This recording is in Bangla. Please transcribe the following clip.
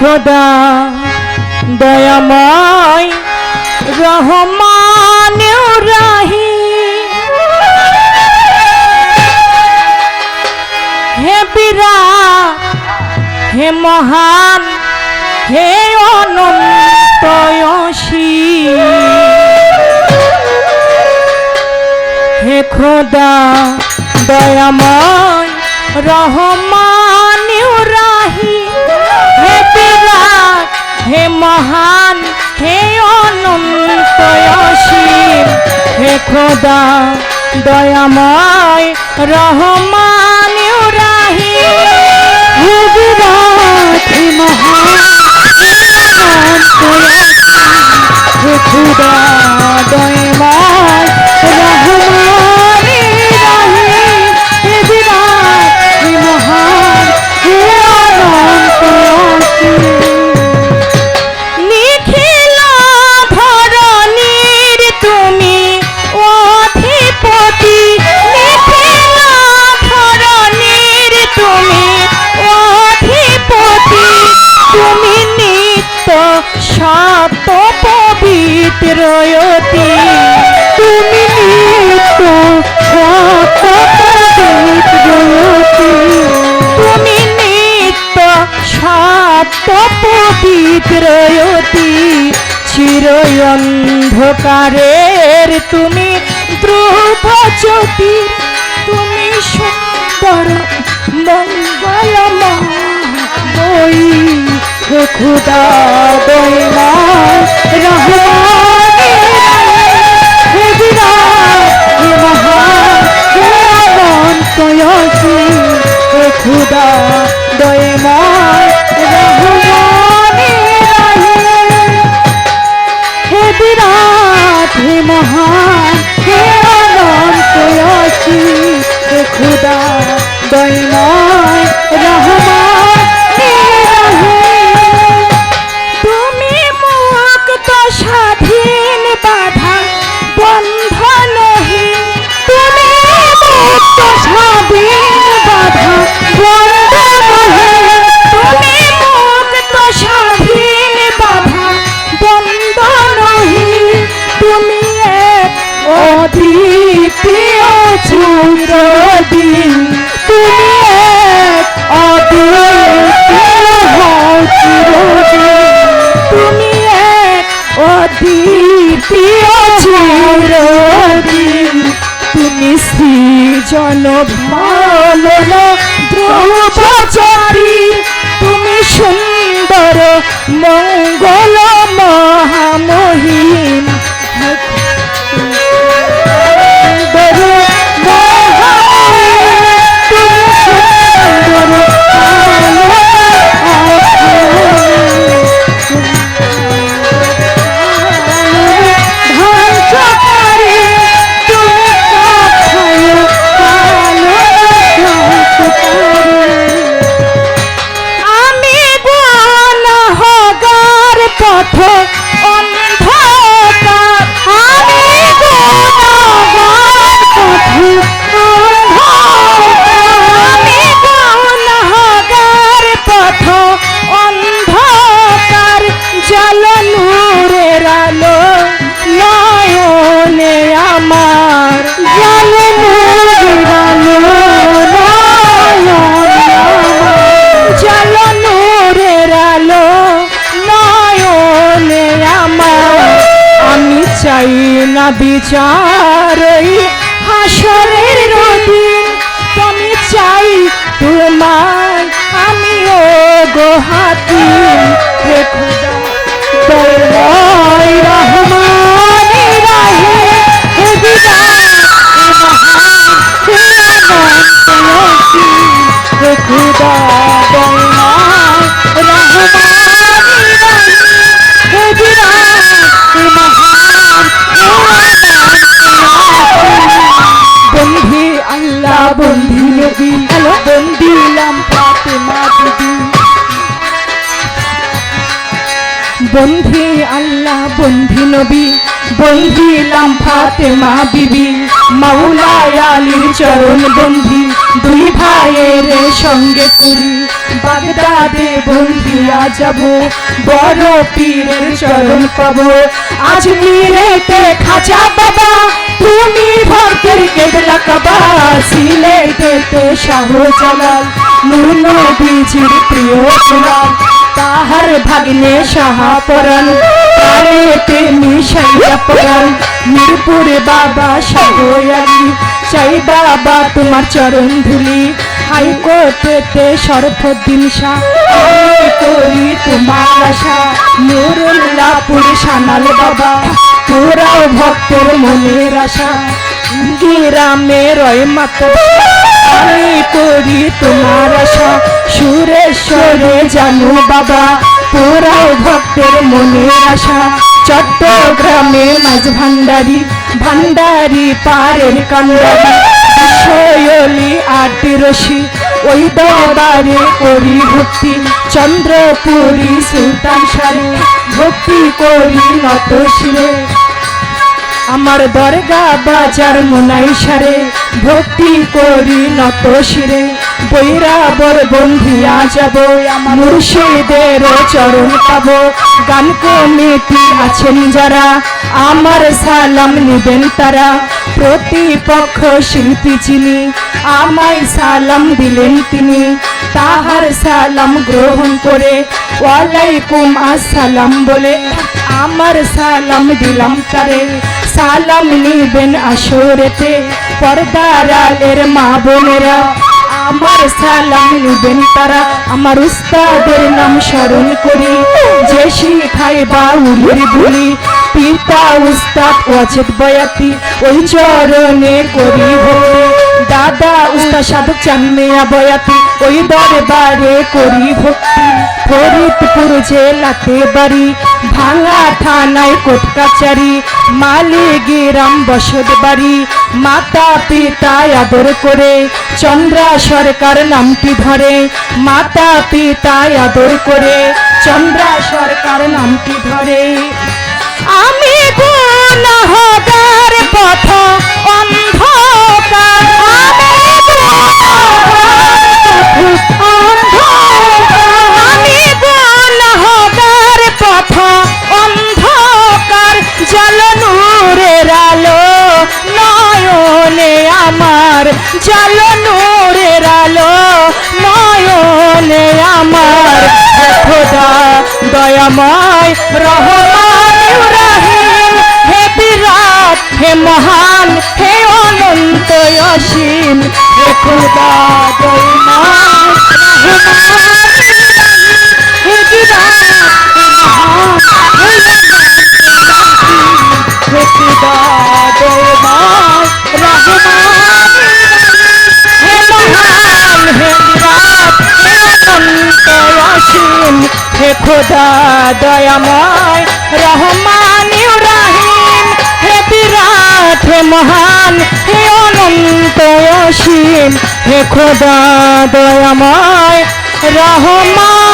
খোদা দয়াময় রহমান রাহি হে বিরা হে মহান হে অনন্তয়সী। হে খোদা দয়াময় রহমান মহান হে অনন্তয়সীম হে খোদা দয়াময় রহমান। নিত্য সত পবিত্রয়তি তুমি নিত্য সত পবিত্রয়তি তুমি নিত্য সত্য পবিত্রয়তি চিরন্ধকারের তুমি ধ্রুব জ্যোতি। তুমি সুন্দর মঙ্গলময় হে খুদা দয়াময় রহমান খুদা দয়াময় হে বিরাট হে মহান হে অনন্তয়সী খুদা দয়াময় আলো নয়নে আমার। আমি চাই না বিচার হাসরের দিন তুমি চাই তোমার আল্লাহ বন্দি নবী বন্দিলাম ফাতেমা দিদি। বন্ধি আল্লাহ বন্ধি নবী ফাতেমা বিবি মাওলায় আলীর চরণ বন্ধি দুই ভাইয়ের সঙ্গে করি। বাগদাদে বন্ধিয়া যাব বড় পীরের চরণ পাব। আজমিরেতে খাজা বাবা, তুমি ভক্তের কেবলা কাবা সিলেটেতে শাহজালাল, নূর নবীজির প্রিয় গোলাম। তাহার ভাগ্নে সাহা সাহাপরান কালেতে মিশাইয়া পরান মিরপুরে বাবা সাগয়ালি, চাই বাবা তোমার চরণ ধুলি। হাইকোর্টেতে সরফদ্দিন শাহ। করি তোমার আশা। নুরুল্লাপুর সানাল বাবা। তোরাও ভক্তের মনের আশা। গ্রামে রয় মাতো আমি করি তোমার আশা। সুরেশ্বরে জানো বাবা। তোরাও ভক্তের মনের আশা। চট্টগ্রামে মাঝ ভান্ডারি ভান্ডারি পারের কান্ডারি। বিশ্বয়লি আটি রশি, ওই দরবারে করি ভক্তি। চন্দ্রপুরী সুলতান সারে, ভক্তি করি নত শিরে। আমার দরগা বাজার মোনাই সারে, ভক্তি করি নত শিরে। বৈরাবর বন্ধিয়া যাব, মুর্শিদের চরণ পাব। গান কমিটি আছেন যারা, আমার সালাম নিবেন তারা। প্রতিপক্ষ শিল্পী যিনি, আমায় সালাম দিলেন তিনি। তাহার সালাম গ্রহণ করে ওয়ালাইকুম আসসালাম বলে আমার সালাম দিলাম তারে। সালাম নিবেন আসরেতে পর্দার আলের মা বোনেরা। আমার সালাম নিবেন তারা, আমার উস্তাদের নাম স্মরণ করি। যে শিখাই বাউলের বলি পিতা উস্তাদ ওয়াজেদ বয়াতি, ওই চরণে করি ভক্তি। দাদা উস্তাদ সাধক চান্মিয়া বয়াতি, ওই দরবারে করি ভক্তি। ফরিদপুর জেলাতে বাড়ি, ভাঙা থানায় কোট কাচারি। মালিগিরাম বসত বাড়ি, মাতা পিতা আদর করে। চন্দ্রা সরকার নামটি ধরে, মাতা পিতা আদর করে। চন্দ্রা সরকার নামটি ধরে। আমি গুণহগার পথ অন্ধকার। আমি আমি গুণহগার পথ অন্ধকার। জল নূরের আলো নয়নে আমার। জল নূরের আলো আমার। খোদা দয়াময় রহমান অসীম হে খোদা রহমান হে বিরাট হে দয়াময় রহমান মহান। হে বিরাট হে অনন্ত অসীম হে খোদা দয়াময় রহমান রাহিম হে বিরাট হে মহান হে অনন্ত অসীম। হে খোদা দয়াময় রহমান।